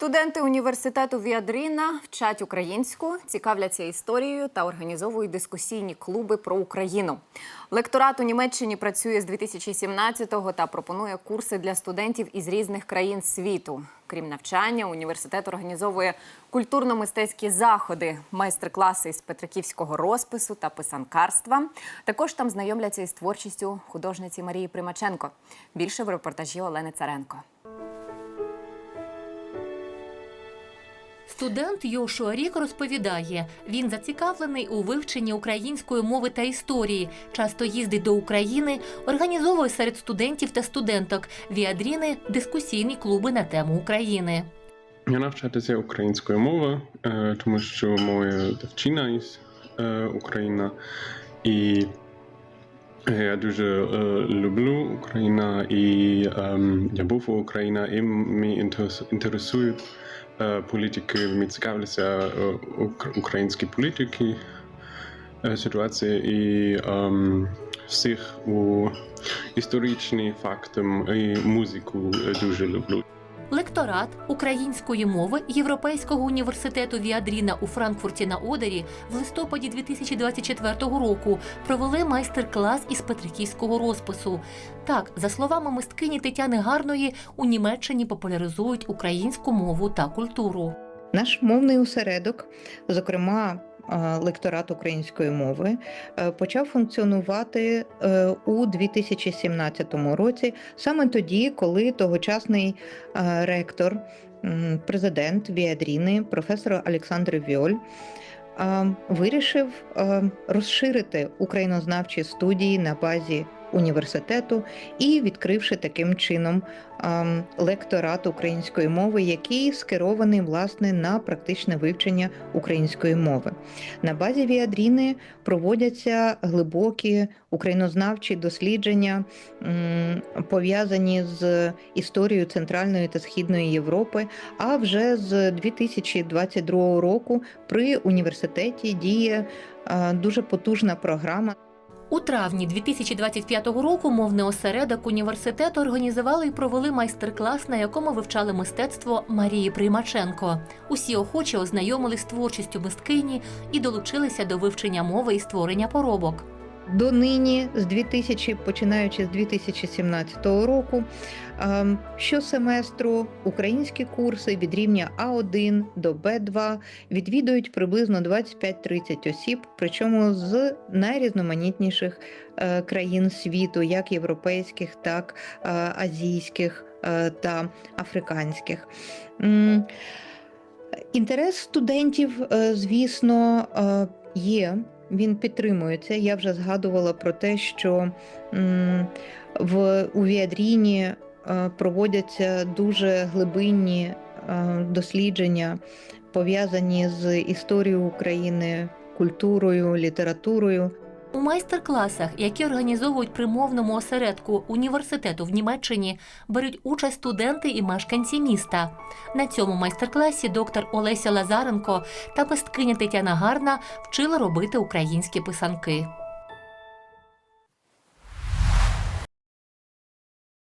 Студенти університету Віадріна вчать українську, цікавляться історією та організовують дискусійні клуби про Україну. Лекторат у Німеччині працює з 2017-го та пропонує курси для студентів із різних країн світу. Крім навчання, університет організовує культурно-мистецькі заходи, майстер-класи із петриківського розпису та писанкарства. Також там знайомляться із творчістю художниці Марії Примаченко. Більше в репортажі Олени Царенко. Студент Йошуа Рік розповідає, він зацікавлений у вивченні української мови та історії, часто їздить до України, організовує серед студентів та студенток Віадріни дискусійні клуби на тему України. Я навчатися українською мовою, е, тому що моя дівчина із е, Україна, і я дуже е, люблю Україну, і ем, я був у Україні, і мені інтерес- інтересують е, політики, мені цікавляться е, українські політики, е, ситуації і ем, всіх у історичні факти і музику е, дуже люблю. Лекторат української мови Європейського університету Віадріна у Франкфурті на Одері в листопаді 2024 року провели майстер-клас із петриківського розпису. Так, за словами мисткині Тетяни Гарної, у Німеччині популяризують українську мову та культуру. Наш мовний осередок, зокрема лекторат української мови, е, почав функціонувати е, у 2017 році, саме тоді, коли тогочасний е, ректор, президент Віадріни, професор Олександр Вьоль. е, Вирішив е, розширити українознавчі студії на базі університету і відкривши таким чином ем, лекторат української мови, який скерований власне на практичне вивчення української мови. На базі Віадріни проводяться глибокі українознавчі дослідження, пов'язані з історією Центральної та Східної Європи. А вже з 2022 року при університеті діє е, дуже потужна програма. У травні 2025 року мовний осередок університету організували і провели майстер-клас, на якому вивчали мистецтво Марії Приймаченко. Усі охочі ознайомились з творчістю мисткині і долучилися до вивчення мови і створення поробок. Донині, з 2000, починаючи з 2017 року, ем, щосеместру українські курси від рівня А1 до Б2 відвідують приблизно 25-30 осіб, причому з найрізноманітніших е, країн світу, як європейських, так е, азійських е, та африканських. Інтерес студентів, звісно, є. Він підтримується. Я вже згадувала про те, що в у Віадріні е, проводяться дуже глибинні е, дослідження, пов'язані з історією України, культурою, літературою. У майстер-класах, які організовують при мовному осередку університету в Німеччині, беруть участь студенти і мешканці міста. На цьому майстер-класі доктор Олеся Лазаренко та мисткиня Тетяна Гарна вчили робити українські писанки.